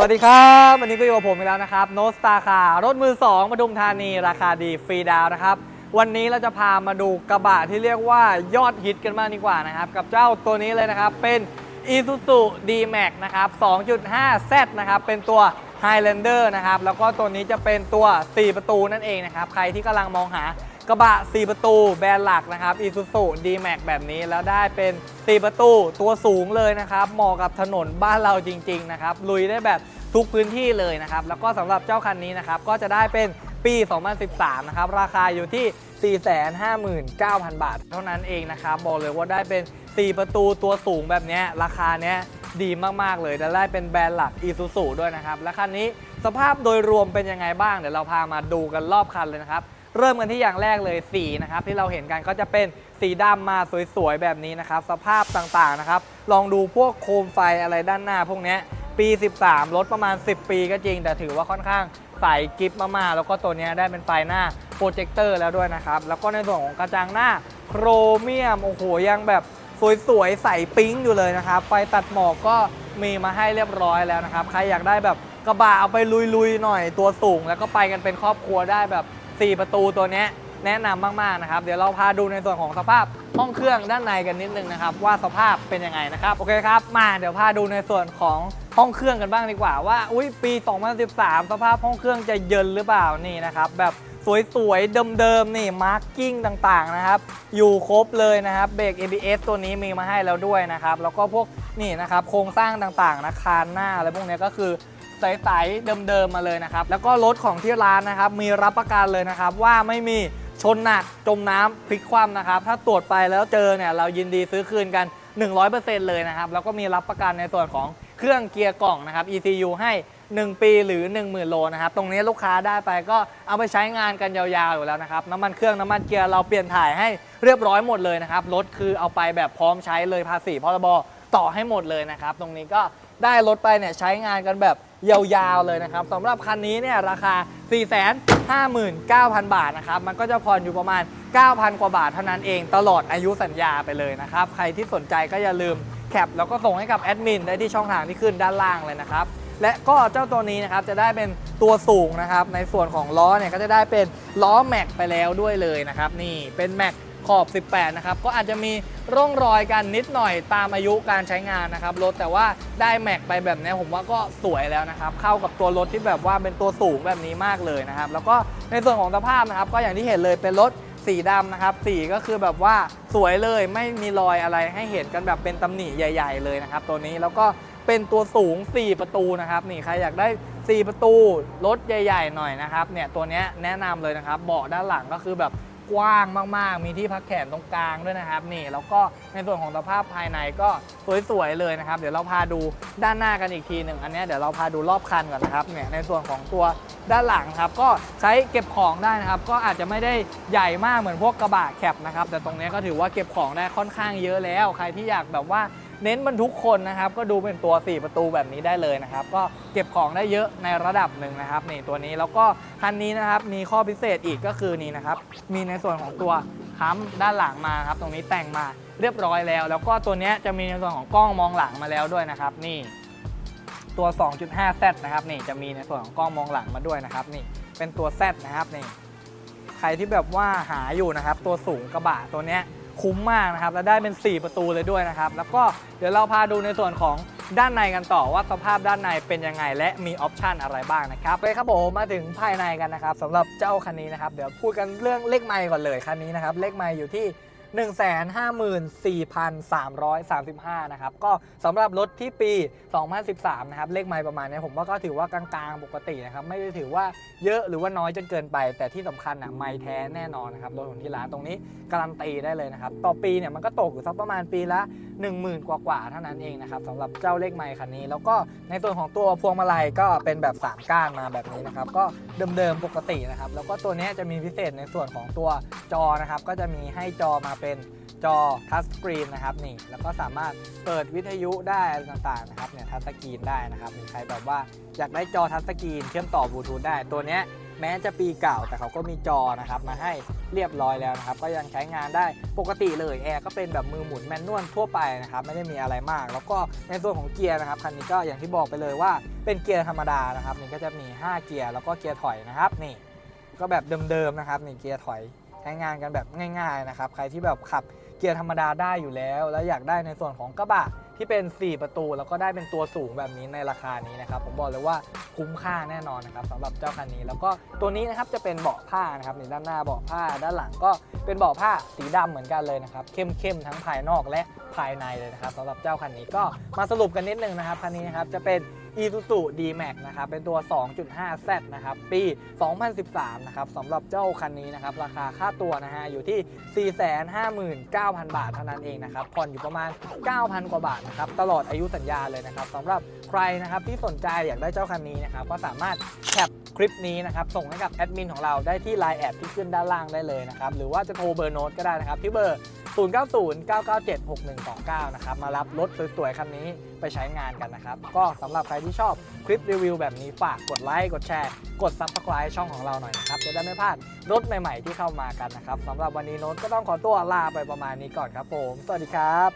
สวัสดีครับ วันนี้ก็อยู่กับผมอีกแล้วนะครับโนสตาคารถมือ2ปทุมธานีราคาดีฟรีดาวน์นะครับ วันนี้เราจะพามาดูกระบะที่เรียกว่ายอดฮิตกันมากดีกว่านะครับ กับเจ้าตัวนี้เลยนะครับ เป็น Isuzu D-Max นะครับ 2.5Z นะครับ เป็นตัว Highlander นะครับ แล้วก็ตัวนี้จะเป็นตัว 4 ประตูนั่นเองนะครับ ใครที่กำลังมองหา กระบะ 4 ประตูแบรนด์หลักนะครับ Isuzu D-Max แบบนี้แล้วได้เป็น 4 ประตูตัวสูงเลยนะครับ เหมาะกับถนนบ้านเราจริง ๆ นะครับ ลุยได้แบบทุกพื้นที่เลยนะครับ แล้วก็สำหรับเจ้าคันนี้นะครับ ก็จะได้เป็นปี 2013 นะครับ ราคาอยู่ที่ 459,000 บาท เท่านั้นเองนะครับ บอกเลยว่าได้เป็น 4 ประตูตัวสูงแบบนี้ราคาเนี้ยดีมาก ๆ เลยและได้เป็นแบรนด์หลัก Isuzu ด้วยนะครับ และคันนี้สภาพโดยรวมเป็นยังไงบ้าง เดี๋ยวเราพามาดูกันรอบคันเลยนะครับ เริ่มกันที่อย่างแรกเลยสีนะครับที่เราเห็นกันก็จะเป็นสีดำมาสวยๆแบบนี้นะครับ สภาพต่างๆนะครับ ลองดูพวกโคมไฟอะไรด้านหน้าพวกนี้ปี 13 รถประมาณ 10 ปีก็จริง แต่ถือว่าค่อนข้างใสกิฟต์มากๆแล้วก็ตัวนี้ได้เป็นไฟหน้าโปรเจคเตอร์แล้วด้วยนะครับ แล้วก็ในส่วนของกระจังหน้าโครเมียม โอ้โห ยังแบบสวยๆ ใสปิ๊งอยู่เลยนะครับ ไฟตัดหมอกก็มีมาให้เรียบร้อยแล้วนะครับ ใครอยากได้แบบกระบะเอาไปลุยๆ หน่อยตัวสูง แล้วก็ไปกันเป็นครอบครัวได้แบบ 4 ประตูตัวนี้แนะนำมาก ๆ นะครับ เดี๋ยวเราพาดูในส่วนของสภาพห้องเครื่องด้านในกันนิดนึงนะครับ ว่าสภาพเป็นยังไงนะครับ โอเคครับ มาเดี๋ยวพาดูในส่วนของห้องเครื่องกันบ้างดีกว่าว่าอุ้ยปี 2013 สภาพห้องเครื่องจะเยินหรือเปล่านี่นะครับแบบสวยๆเดิมๆนี่มาร์กิ้งต่างๆนะครับอยู่ครบเลยนะครับเบรก ABS ตัวนี้มีมาให้แล้วด้วยนะครับแล้วก็พวกนี่นะครับโครงสร้างต่างๆนะคานหน้าอะไรพวกนี้ก็คือ ใสๆเดิมๆมาเลยนะครับ แล้วก็รถของที่ร้านนะครับมีรับประกันเลยนะครับ ว่าไม่มีชนหนักจมน้ำพลิกคว่ำนะครับ ถ้าตรวจไปแล้วเจอเนี่ยเรายินดีซื้อคืนกัน 100%เลยนะครับ แล้วก็มีรับประกันในส่วนของเครื่องเกียร์กล่องนะครับ ECU ให้ 1 ปีหรือ 10,000 โลนะครับ ตรงนี้ลูกค้าได้ไปก็เอาไปใช้งานกันยาวๆอยู่แล้วนะครับ น้ำมันเครื่องน้ำมันเกียร์เราเปลี่ยนถ่ายให้เรียบร้อยหมดเลยนะครับ รถคือเอาไปแบบพร้อมใช้เลยภาษีพรบ ต่อให้หมดเลยนะครับ ตรงนี้ก็ได้รถไปเนี่ยใช้งานกันแบบยาวๆเลยนะครับสำหรับคันนี้เนี่ยราคา 459,000 บาทนะครับ มันก็จะผ่อนอยู่ประมาณ 9,000 กว่าบาทเท่านั้นเองตลอดอายุสัญญาไปเลยนะครับ ใครที่สนใจก็อย่าลืมแคปแล้วก็ส่งให้กับแอดมินได้ที่ช่องทางที่ขึ้นด้านล่างเลยนะครับ และก็เจ้าตัวนี้นะครับจะได้เป็นตัวสูงนะครับ ในส่วนของล้อเนี่ยก็จะได้เป็นล้อแม็กไปแล้วด้วยเลยนะครับ นี่เป็นแม็ก ขอบ 18 นะครับ ก็อาจจะมีร่องรอยกันนิดหน่อยตามอายุการใช้งานนะครับรถแต่ว่าได้แม็กไปแบบนี้ผมว่าก็สวยแล้วนะครับ เข้ากับตัวรถที่แบบว่าเป็นตัวสูงแบบนี้มากเลยนะครับ แล้วก็ในส่วนของสภาพนะครับ ก็อย่างที่เห็นเลยเป็นรถสีดำนะครับ สีก็คือแบบว่าสวยเลยไม่มีรอยอะไรให้เห็นกันแบบเป็นตำหนิใหญ่ ๆ เลยนะครับ ตัวนี้แล้วก็เป็นตัวสูง 4 ประตูนะครับนี่ใครอยากได้ 4 ประตูรถใหญ่ ๆ หน่อยนะครับเนี่ยตัวนี้แนะนำเลยนะครับเบาะด้านหลังก็คือแบบ กว้างมากๆ มีที่พักแขนตรงกลางด้วยนะครับนี่แล้วก็ในส่วนของสภาพภายในก็สวยๆเลยนะครับ เดี๋ยวเราพาดูด้านหน้ากันอีกทีหนึ่งอันนี้เดี๋ยวเราพาดูรอบคันก่อนนะครับเนี่ยในส่วนของตัวด้านหลังครับ ก็ใช้เก็บของได้นะครับ ก็อาจจะไม่ได้ใหญ่มากเหมือนพวกกระบะแคปนะครับ แต่ตรงนี้ก็ถือว่าเก็บของได้ค่อนข้างเยอะแล้ว ใครที่อยากแบบว่า เน้นบรรทุกคนนะครับ ก็ดูเป็นตัว 4 ประตูแบบนี้ได้เลยนะครับ ก็เก็บของได้เยอะในระดับหนึ่งนะครับนี่ตัวนี้แล้วก็คันนี้นะครับมีข้อพิเศษอีกก็คือนี่นะครับ มีในส่วนของตัวค้ำด้านหลังมาครับ ตรงนี้แต่งมาเรียบร้อยแล้ว แล้วก็ตัวนี้จะมีในส่วนของกล้องมองหลังมาแล้วด้วยนะครับ นี่ตัว 2.5Z นะครับนี่จะมีในส่วนของกล้องมองหลังมาด้วยนะครับ นี่เป็นตัว Z นะครับนี่ใครที่แบบว่าหาอยู่นะครับ ตัวสูงกระบะตัวเนี้ย คุ้มมากนะครับ แล้วได้เป็น 4 ประตูเลยด้วยนะครับ แล้วก็เดี๋ยวเราพาดูในส่วนของด้านในกันต่อว่าสภาพด้านในเป็นยังไง และมีออปชันอะไรบ้างนะครับไปครับผมมาถึงภายในกันนะครับสำหรับเจ้าคันนี้นะครับเดี๋ยวพูดกันเรื่องเลขไมล์ก่อนเลยคันนี้นะครับเลขไมล์อยู่ที่ 154,335 นะครับ ก็สำหรับรถที่ปี 2013 นะครับ เลขไมล์ประมาณนี้ผมว่าก็ถือว่ากลางๆ ปกตินะครับ ไม่ได้ถือว่าเยอะหรือว่าน้อยจนเกินไป แต่ที่สำคัญอะไมล์แท้แน่นอนนะครับ รถของที่ร้านตรงนี้การันตีได้เลยนะครับ ต่อปีเนี่ยมันก็ตกอยู่สักประมาณปีละ 10,000 กว่าๆ เท่านั้นเองนะครับสำหรับเจ้าเลขไมล์คันนี้ แล้วก็ในส่วนของตัวพวงมาลัยก็เป็นแบบ3ก้านมาแบบนี้นะครับ ก็เดิมๆ ปกตินะครับ แล้วก็ตัวนี้จะมีพิเศษในส่วนของตัวจอนะครับ ก็จะมีให้จอมาเป็นจอทัชสกรีนนะครับนี่แล้วก็สามารถเปิดวิทยุได้ต่างๆนะครับเนี่ยทัชสกรีนได้นะครับมีใครแบบว่าอยากได้จอทัชสกรีนเชื่อมต่อบลูทูธได้ตัวเนี้ยแม้จะปีเก่าแต่เขาก็มีจอนะครับมาให้เรียบร้อยแล้วนะครับ ก็ยังใช้งานได้ปกติเลยแอร์ก็เป็นแบบมือหมุนแมนนวลทั่วไปนะครับ ไม่ได้มีอะไรมาก แล้วก็ในส่วนของเกียร์นะครับคันนี้ก็อย่างที่บอกไปเลยว่าเป็นเกียร์ธรรมดานะครับนี่ก็จะมี 5 เกียร์แล้วก็เกียร์ถอยนะครับนี่ก็แบบเดิมๆนะครับนี่เกียร์ถอย ช้งานกันแบบง่ายๆนะครับ ใครที่แบบขับเกียร์ธรรมดาได้อยู่แล้ว แล้วอยากได้ในส่วนของกระบะที่เป็น 4 ประตู แล้วก็ได้เป็นตัวสูงแบบนี้ในราคานี้นะครับ ผมบอกเลยว่าคุ้มค่าแน่นอนนะครับสำหรับเจ้าคันนี้ แล้วก็ตัวนี้นะครับจะเป็นเบาะผ้านะครับนี่ด้านหน้าเบาะผ้าด้านหลังก็เป็นเบาะผ้าสีดำเหมือนกันเลยนะครับเข้มๆทั้งภายนอกและภายในเลยนะครับสำหรับเจ้าคันนี้ก็มาสรุปกันนิดนึงนะครับคันนี้นะครับจะเป็น Isuzu D-Max นะครับ เป็นตัว 2.5Z นะครับ ปี 2013 นะครับสำหรับเจ้าคันนี้นะครับ ราคาค่าตัวนะฮะ อยู่ที่ 459,000 บาทเท่านั้นเองนะครับ ผ่อนอยู่ประมาณ 9,000 กว่าบาทนะครับ ตลอดอายุสัญญาเลยนะครับสำหรับใครนะครับที่สนใจอยากได้เจ้าคันนี้นะครับ ก็สามารถแคปคลิปนี้นะครับ ส่งให้กับแอดมินของเราได้ที่ Line แอดที่ขึ้นด้านล่างได้เลยนะครับ หรือว่าจะโทรเบอร์โน้ตก็ได้นะครับที่เบอร์ 0909976129 นะครับ มารับรถสวยๆคันนี้ไปใช้งานกันนะครับ ก็สำหรับใครที่ชอบคลิปรีวิวแบบนี้ฝากกดไลค์กดแชร์ กด Subscribe ช่องของเราหน่อยนะครับ จะได้ไม่พลาดรถใหม่ๆที่เข้ามากันนะครับสำหรับวันนี้โน้ตก็ต้องขอตัวลาไปประมาณนี้ก่อนครับผม สวัสดีครับ